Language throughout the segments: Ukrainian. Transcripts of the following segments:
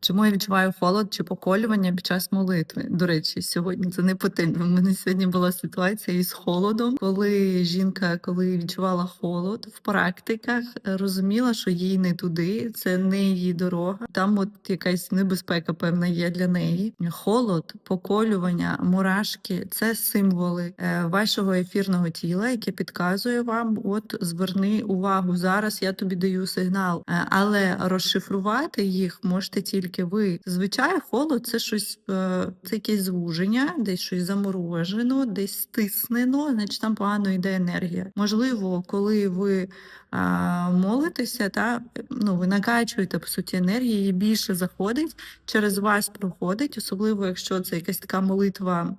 Чому я відчуваю холод чи поколювання під час молитви? До речі, сьогодні це не по темі. У мене сьогодні була ситуація із холодом, коли жінка, коли відчувала холод в практиках, розуміла, що їй не туди, це не її дорога. Там от якась небезпека певна є для неї. Холод, поколювання, мурашки це символи е, вашого ефірного тіла, яке підказує вам: от зверни увагу. Зараз я тобі даю сигнал, Е, але розшифрувати їх можете тільки ви. Зазвичай холод це щось, е, це якесь звуження, десь щось заморожено, десь стиснено, значить там погано йде енергія. Можливо, коли ви а, молитеся, та ну ви накачуєте по суті енергії, її більше заходить, через вас проходить, особливо якщо це якась така молитва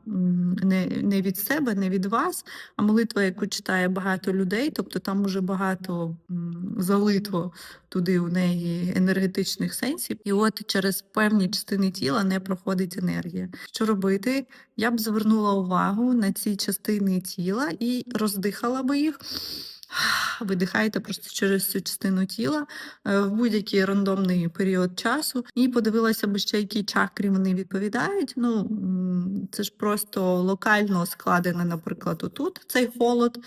не, не від себе, не від вас, а молитва, яку читає багато людей, тобто там уже багато залито туди у неї енергетичних сенсів, і от через певні частини тіла не проходить енергія. Що робити? Я б звернула увагу на ці частини тіла і роздихала би їх. Видихаєте просто через цю частину тіла е, в будь-який рандомний період часу, і подивилася б ще, які чакрі вони відповідають. Ну це ж просто локально складене, наприклад, отут цей холод,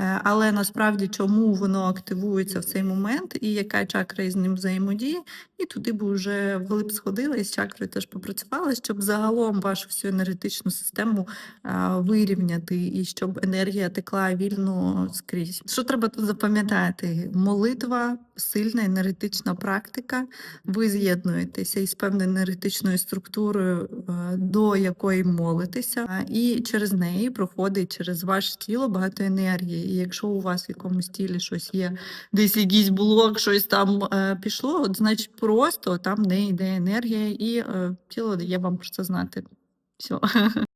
Е, але насправді чому воно активується в цей момент, і яка чакра із ним взаємодіє, і туди б вже вглиб сходила і з чакрою теж попрацювала, щоб загалом вашу всю енергетичну систему вирівняти, і щоб енергія текла вільно скрізь. Що треба тут запам'ятати? Молитва, сильна енергетична практика. Ви з'єднуєтеся із певною енергетичною структурою, е, до якої молитеся, і через неї проходить через ваше тіло багато енергії. І якщо у вас в якомусь тілі щось є, десь якийсь блок, щось там е, пішло, от значить просто там не йде енергія, і е, тіло дає вам про це знати. Все.